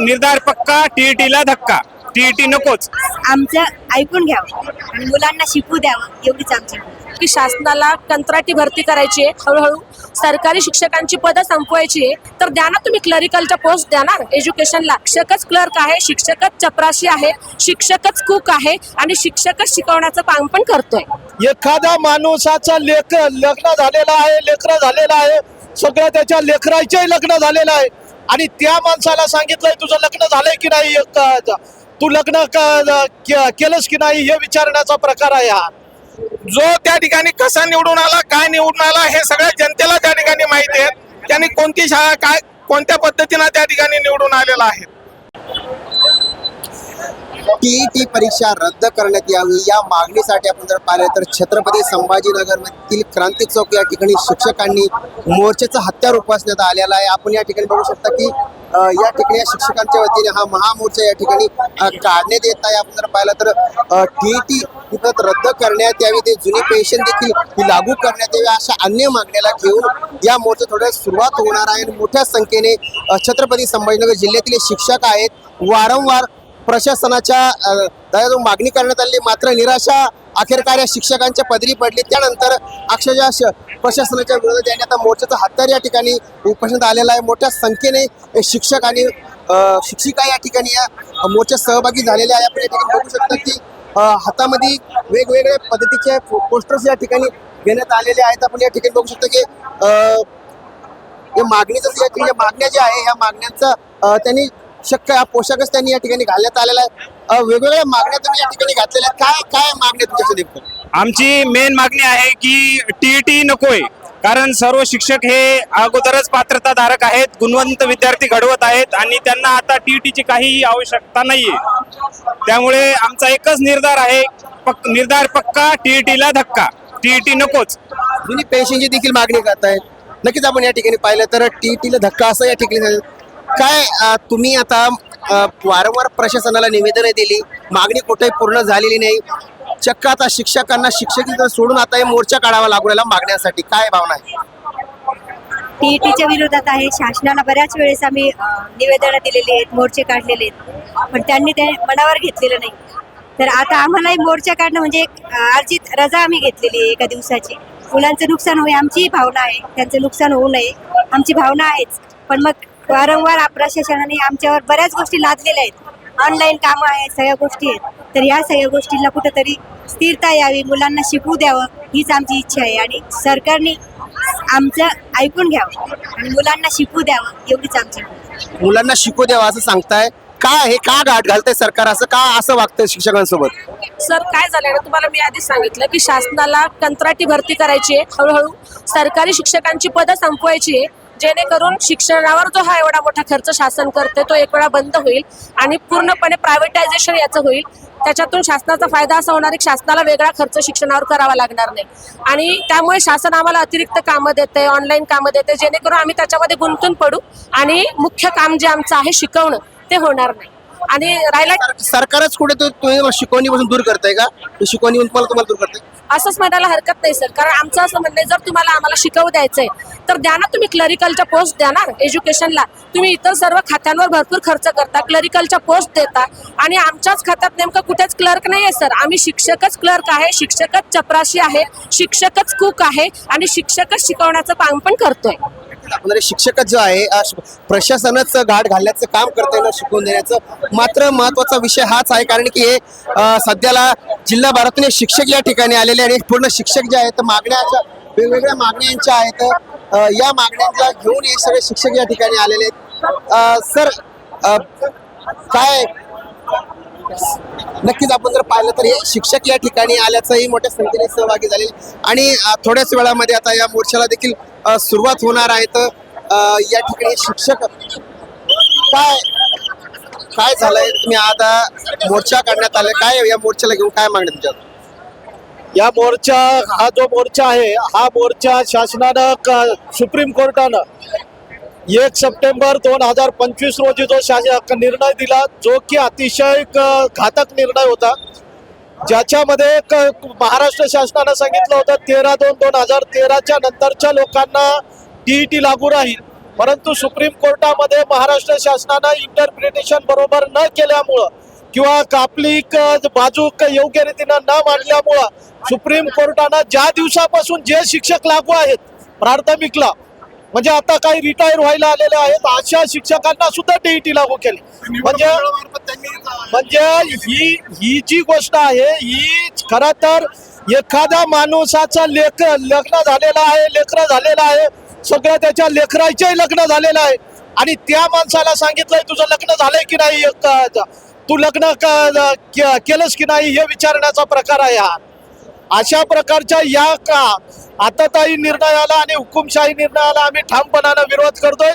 निर्धार पक्का टीईटीला धक्का. टीईटी नकोच. आमचं ऐकून घ्यावं आणि मुलांना शिकू द्यावं एवढीच आमची. की शासनाला कंत्राटी भरती करायची आहे हळूहळू. सरकारी शिक्षकांची पदं संपवायची आहे तर द्या ना तुम्ही क्लरिकलच्या पोस्ट द्या ना. एज्युकेशनला शिक्षकच क्लर्क आहे शिक्षकच चपराशी आहे शिक्षकच कुक आहे आणि शिक्षकच शिकवण्याचं काम पण करतोय. एखाद्या माणसाचा लेख लग्न झालेला आहे लेकरं झालेलं आहे सगळं त्याच्या लेकराचंही लग्न झालेलं आहे. आणि त्या माणसाला सांगितलंय तुझं लग्न झालंय की नाही? एक, तू लग्न क- केलंस की नाही? हे विचारण्याचा प्रकार आहे हा. जो त्या ठिकाणी कसा निवडून आला काय निवडून आला हे सगळ्या जनतेला त्या ठिकाणी माहिती आहे. त्यांनी कोणती शाळा काय कोणत्या पद्धतीनं त्या ठिकाणी निवडून आलेला आहे? टीईटी परीक्षा रद्द करण्यात यावी. या मागणीसाठी आपण जर पाहिलं तर छत्रपती संभाजीनगर मधील क्रांती चौक या ठिकाणी शिक्षकांनी मोर्चाचा हत्यार उपासण्यात आलेला आहे. आपण या ठिकाणी बघू शकता की या ठिकाणी या शिक्षकांच्या वतीने हा महामोर्चा या ठिकाणी काढण्यात येत आहे. आपण जर पाहिलं तर टीईटी पद्धत रद्द करण्यात यावी ते जुनी पेन्शन देखील लागू करण्यात यावी अशा अन्य मागण्याला घेऊन या मोर्चा थोड्या सुरुवात होणार आहे. आणि मोठ्या संख्येने छत्रपती संभाजीनगर जिल्ह्यातील शिक्षक आहेत. वारंवार प्रशासनाच्या दयातून मागणी करण्यात आली. मात्र निराशा अखेरकार या शिक्षकांच्या पदरी पडली. त्यानंतर अक्षरशः श- प्रशासनाच्या विरोधात यांनी आता मोर्चाचा हत्यार या ठिकाणी उपस्थित आलेला आहे. मोठ्या संख्येने शिक्षक आणि शिक्षिका या ठिकाणी या मोर्चात सहभागी झालेल्या आहे आपण या ठिकाणी बघू शकता की हातामध्ये वेगवेगळ्या पद्धतीचे पोस्टर्स या ठिकाणी घेण्यात आलेले आहेत. आपण या ठिकाणी बघू शकतो की या मागणीचं या मागण्या ज्या आहे ह्या मागण्यांचा त्यांनी शक्य हा पोशाखच त्यांनी या ठिकाणी घालण्यात आलेला आहे. वेगवेगळ्या मागण्या तुम्ही या ठिकाणी घातलेल्या आहेत. काय काय मागण्या नेमकं? आमची मेन मागणी आहे की टीईटी नकोय. कारण सर्व शिक्षक हे अगोदरच पात्रताधारक आहेत गुणवंत विद्यार्थी घडवत आहेत आणि त्यांना आता टीईटीची काही आवश्यकता नाहीये. त्यामुळे आमचा एकच निर्धार आहे पक निर्धार पक्का टीईटीला धक्का. टीईटी नकोच. जुनी पेन्शनची देखील मागणी करत आहेत नक्कीच आपण या ठिकाणी पाहिलं तर टीईटीला धक्का असं या ठिकाणी. काय तुम्ही आता वारंवार प्रशासनाला निवेदन दिली मागणी कुठेही पूर्ण झालेली नाही. चक्क आता शिक्षकांना शिक्षक सोडून आता हे मोर्चा काढावा लागू राहिला मागण्यासाठी. काय भावना आहे? टीईटीच्या विरोधात आहे. शासनाला बऱ्याच वेळेस आम्ही निवेदनं दिलेली आहेत मोर्चे काढलेले आहेत. पण त्यांनी ते मनावर घेतलेलं नाही. तर आता आम्हालाही मोर्चा काढणं म्हणजे एक अर्जित रजा आम्ही घेतलेली आहे एका दिवसाची. मुलांचं नुकसान होईल आमचीही भावना आहे. त्यांचं नुकसान होऊ नये. आमची भावना आहेच. पण मग वारंवार आप- प्रशासनाने आमच्यावर बऱ्याच गोष्टी लादलेल्या आहेत. ऑनलाईन कामं आहेत सगळ्या गोष्टी आहेत. तर या सगळ्या गोष्टींना कुठंतरी स्थिरता यावी मुलांना शिकू द्यावं हीच आमची इच्छा आहे. आणि सरकारने आमचं ऐकून घ्यावं आणि मुलांना शिकू द्यावं एवढीच आमची. मुलांना शिकू द्यावा असं सांगताय. काय हे का गाठ घालतंय सरकार असं? का असं वागतंय शिक्षकांसोबत? सर काय झालंय ना तुम्हाला मी आधी सांगितलं की शासनाला कंत्राटी भरती करायची आहे. हळूहळू सरकारी शिक्षकांची पदं संपवायची आहे. जेणेकरून शिक्षणावर जो हा एवढा मोठा खर्च शासन करते तो एक वेळा बंद होईल आणि पूर्णपणे प्रायव्हेटायझेशन याचं होईल. त्याच्यातून शासनाचा फायदा असा होणार की शासनाला वेगळा खर्च शिक्षणावर करावा लागणार नाही. आणि त्यामुळे शासन आम्हाला अतिरिक्त कामं देते ऑनलाईन कामं देते जेणेकरून आम्ही त्याच्यामध्ये गुंतून पडू आणि मुख्य काम जे आमचं आहे शिकवणं ते होणार नाही. आणि राहिला सर- सरकारच कुठे तुम्ही शिकवणीपासून दूर करताय का? शिकवणी तुम्हाला तुम्हाला दूर करताय? असंच म्हणायला हरकत नाही सर कारण आमचं असं म्हणणं आहे जर तुम्हाला आम्हाला शिकवू द्यायचंय तर द्या ना तुम्ही क्लरिकलच्या पोस्ट द्या ना एज्युकेशनला तुम्ही इतर सर्व खात्यांवर भरपूर खर्च करता क्लरिकलच्या पोस्ट देता. आणि आमच्याच खात्यात नेमकं कुठेच क्लर्क नाही आहे सर आम्ही शिक्षकच क्लर्क आहे शिक्षकच चपराशी आहे शिक्षकच कुक आहे आणि शिक्षकच शिकवण्याचं काम पण करतोय. आपण शिक्षकच जो आहे अ, श- प्रशासनच गाठ घालण्याचं काम करता येणं शिकवून देण्याचं. मात्र महत्त्वाचा विषय हाच आहे कारण की हे सध्याला जिल्हा भारतून शिक्षक या ठिकाणी आलेले आणि पूर्ण शिक्षक जे आहेत मागण्याच्या वेगवेगळ्या मागण्यांच्या आहेत. या मागण्यांना घेऊन हे सगळे शिक्षक या ठिकाणी आलेले आहेत. सर काय नक्कीच आपण जर पाहिलं तर हे शिक्षक या ठिकाणी आल्याचंही मोठ्या संख्येने सहभागी झाले आणि थोड्याच वेळामध्ये आता या मोर्चाला देखील सुरुवात होणार आहे. तर या ठिकाणी शिक्षक काय काय झालंय? तुम्ही आता मोर्चा काढण्यात आलाय. काय या मोर्चाला घेऊन काय मागणं तुमच्या या मोर्चा हा जो मोर्चा आहे हा मोर्चा शासनानं सुप्रीम कोर्टानं एक सप्टेंबर दोन हजार पंचवीस रोजी जो शासन निर्णय दिला जो की अतिशय घातक निर्णय होता. ज्याच्यामध्ये क- महाराष्ट्र शासनानं सांगितलं होतं तेरा दोन दोन हजार तेराच्या नंतरच्या लोकांना टीईटी लागू राहील. परंतु सुप्रीम कोर्टामध्ये महाराष्ट्र शासनानं इंटरप्रिटेशन बरोबर न केल्यामुळं किंवा आपली क- बाजू योग्य रीतीनं न मांडल्यामुळं सुप्रीम कोर्टानं ज्या दिवसापासून जे शिक्षक लागू आहेत प्राथमिकला म्हणजे आता काही रिटायर व्हायला आलेले आहेत. अशा शिक्षकांना सुद्धा टीईटी लागू केली. म्हणजे म्हणजे ही ही जी गोष्ट आहे ही खर तर एखाद्या माणसाचा लेख लग्न झालेलं आहे लेकरं झालेलं आहे. सगळं त्याच्या लेकराचे लग्न झालेलं आहे. आणि त्या माणसाला सांगितलंय तुझं लग्न झालंय की नाही? तू लग्न केलंस की नाही? हे विचारण्याचा प्रकार आहे हा. अशा प्रकारच्या या का आताताई निर्णयाला आणि हुकुमशाही निर्णयाला आम्ही ठामपणानं विरोध करतोय.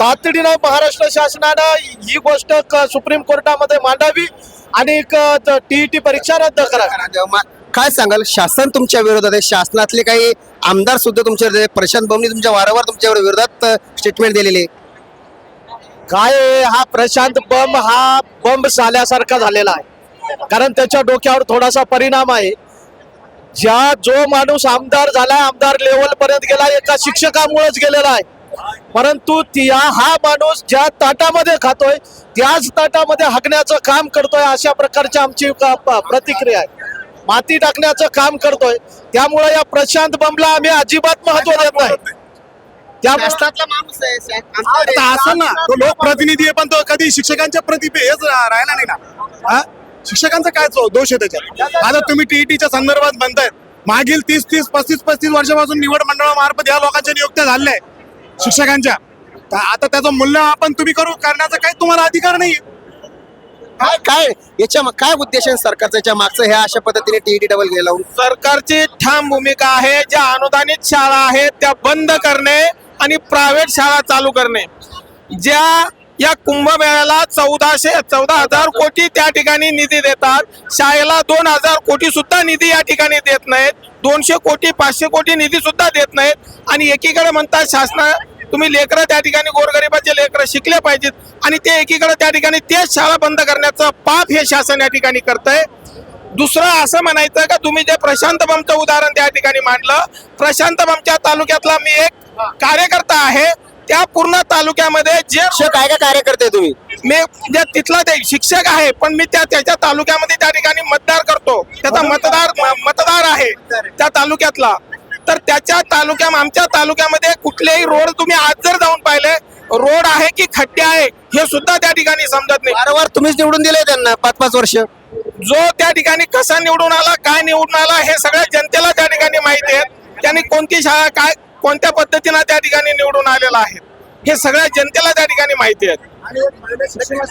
तातडीनं महाराष्ट्र शासनानं ही गोष्ट क- सुप्रीम कोर्टामध्ये मांडावी आणि टीईटी परीक्षा रद्द करावी. मा- काय सांगाल? शासन तुमच्या विरोधात आहे. शासनातले काही आमदार सुद्धा तुमच्या. प्रशांत बमनी तुमच्या वारंवार तुमच्या विरोधात स्टेटमेंट दिलेले. काय हा प्रशांत बम हा बंब झाल्यासारखा झालेला आहे. कारण त्याच्या डोक्यावर थोडासा परिणाम आहे. ज्या जो माणूस आमदार झालाय आमदार लेवल पर्यंत गेला एका शिक्षकामुळेच गेलेला आहे. परंतु त्या हा माणूस ज्या ताटामध्ये खातोय त्याच ताटामध्ये हागण्याचं काम करतोय अशा प्रकारची आमची प्रतिक्रिया आहे. माती टाकण्याचं काम करतोय. त्यामुळे या प्रशांत बमला आम्ही अजिबात महत्त्व देत नाही. असं ना तो लोकप्रतिनिधी आहे पण तो कधी शिक्षकांच्या प्रति हेच राहिला नाही ना. शिक्षकांचा काय दोष आहे त्याच्यात? आता तुम्ही टीईटीच्या संदर्भात म्हणतायत मागील तीस तीस पस्तीस पस्तीस वर्षापासून निवड मंडळामार्फत या लोकांच्या नियुक्त्या झाल्या आहे शिक्षकांच्या. तर आता त्याचं मूल्यमापन तुम्ही करू करण्याचा काही तुम्हाला अधिकार नाही काय काय? याच्या काय उद्देश आहे सरकारचा? याच्या मागचं ह्या अशा पद्धतीने टीईटी डबल लावून? सरकारची ठाम भूमिका आहे ज्या अनुदानित शाळा आहेत त्या बंद करणे आणि प्रायव्हेट शाळा चालू करणे. ज्या या कुंभमेळ्याला चौदाशे चौदा हजार कोटी त्या ठिकाणी निधी देतात. शाळेला दोन हजार कोटी सुद्धा निधी या ठिकाणी देत नाहीत. दोनशे कोटी पाचशे कोटी निधी सुद्धा देत नाहीत. आणि एकीकडे म्हणतात शासना तुम्ही लेकरं त्या ठिकाणी गोरगरिबाचे लेकरं शिकले पाहिजेत. आणि ते एकीकडे त्या ठिकाणी तेच शाळा बंद करण्याचं पाप हे शासन या ठिकाणी करतंय. दुसरं असं म्हणायचं का तुम्ही जे प्रशांत बमचं उदाहरण त्या ठिकाणी मांडलं प्रशांत बमच्या तालुक्यातला मी एक कार्यकर्ता आहे. त्या पूर्ण तालुक्यामध्ये जे शिक्षक आहे का कार्यकर्ते तुम्ही? मी जे तिथला ते शिक्षक आहे पण मी त्या त्याच्या तालुक्यामध्ये त्या ठिकाणी मतदार करतो. त्याचा मतदार मतदार आहे त्या तालुक्यातला. तर त्याच्या तालुक्या आमच्या तालुक्यामध्ये कुठलेही रोड तुम्ही आज जर जाऊन पाहिले रोड आहे की खड्डे आहे हे सुद्धा त्या ठिकाणी समजत नाही. वारंवार तुम्हीच निवडून दिले त्यांना पाच पाच वर्ष. जो त्या ठिकाणी कसा निवडून आला काय निवडून आला हे सगळ्या जनतेला त्या ठिकाणी माहिती आहे. त्यांनी कोणती शाळा काय कोणत्या पद्धतीनं त्या ठिकाणी निवडून आलेला आहे? हे सगळ्या जनतेला त्या ठिकाणी माहिती आहे.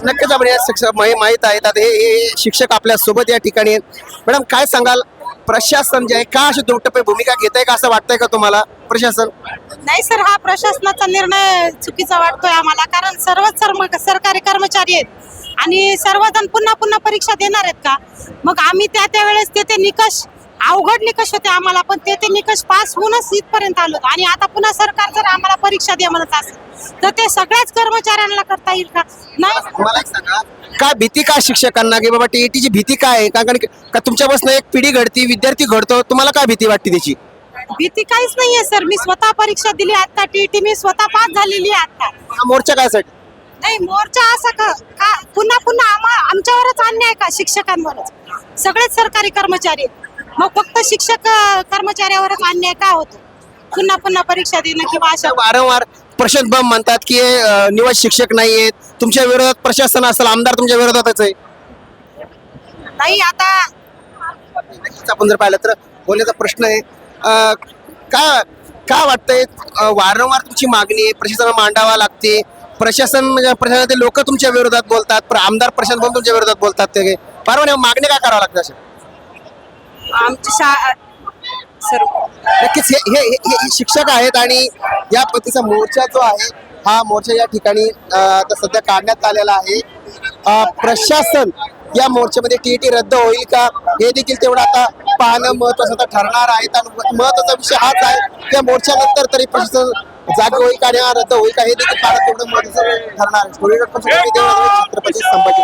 नक्कीच आपण या शिक्षक माही- माहीत आहेत. आता हे शिक्षक आपल्यासोबत या ठिकाणी आहेत. मॅडम काय सांगाल? प्रशासन जे आहे का अशी दुटप्पे भूमिका घेत आहे का असं वाटतंय का तुम्हाला? प्रशासन? नाही सर हा प्रशासनाचा निर्णय चुकीचा वाटतोय आम्हाला. कारण सर्वच सर्व सरकारी कर्मचारी आहेत. आणि सर्वजण पुन्हा पुन्हा परीक्षा देणार आहेत का? मग आम्ही त्या त्या वेळेस ते ते निकष अवघड निकष होते आम्हाला पण ते ते निकष पास होऊनच इथपर्यंत आलो. आणि आता पुन्हा सरकार जर आम्हाला परीक्षा द्या म्हणत असेल तर ते सगळ्याच कर्मचाऱ्यांना करता येईल का? नाही. काय भीती का शिक्षकांना की बाबा टीईटीची भीती काय आहे? कारण की- का तुमच्यापासून एक पिढी घडती विद्यार्थी घडतो तुम्हाला काय भीती वाटते त्याची? भीती काहीच नाहीये सर. मी स्वतः परीक्षा दिली आता टीटी मी स्वतः पास झालेली आहे आता हा मोर्चा काय साठी नाही मोर्चा असा का का पुन्हा पुन्हा आम्हा आमच्यावरच अन्याय का शिक्षकांवरच? सगळेच सरकारी कर्मचारी आहेत. मग फक्त शिक्षक अं, कर्मचाऱ्यावरच अन्याय का होतो? पुन्हा पुन्हा परीक्षा देणं किंवा अशा वारंवार प्रशांत बम म्हणतात की अं, निवड शिक्षक नाही आहेत तुमच्या विरोधात प्रशासन असेल आमदार तुमच्या विरोधातच आहे. नाही आता नक्कीच आपण जर पाहिलं तर बोलण्याचा प्रश्न आहे. अं, का का वाटतंय अं, वारंवार तुमची मागणी आहे प्रशासनाला मांडावा लागते. प्रशासन म्हणजे प्रशासनातील लोक तुमच्या विरोधात बोलतात प्र- आमदार प्रशांत बम तुमच्या विरोधात बोलतात ते. वारंवार मागणी काय करावं लागतं अशा? आमची शा नक्कीच हे हे हे- हे शिक्षक आहेत आणि या पद्धतीचा मोर्चा जो आहे हा मोर्चा या ठिकाणी आता सध्या काढण्यात आलेला आहे. प्रशासन या मोर्चामध्ये टीईटी रद्द होईल का? हे देखील तेवढं आता पाहणं महत्वाचं आता ठरणार आहे आणि महत्त्वाचा विषय हाच आहे त्या मोर्चानंतर तरी प्रशासन जागे होईल का आणि हा रद्द होईल का हे देखील पाहणं तेवढं महत्वाचं ठरणार आहे. छत्रपती संभाजी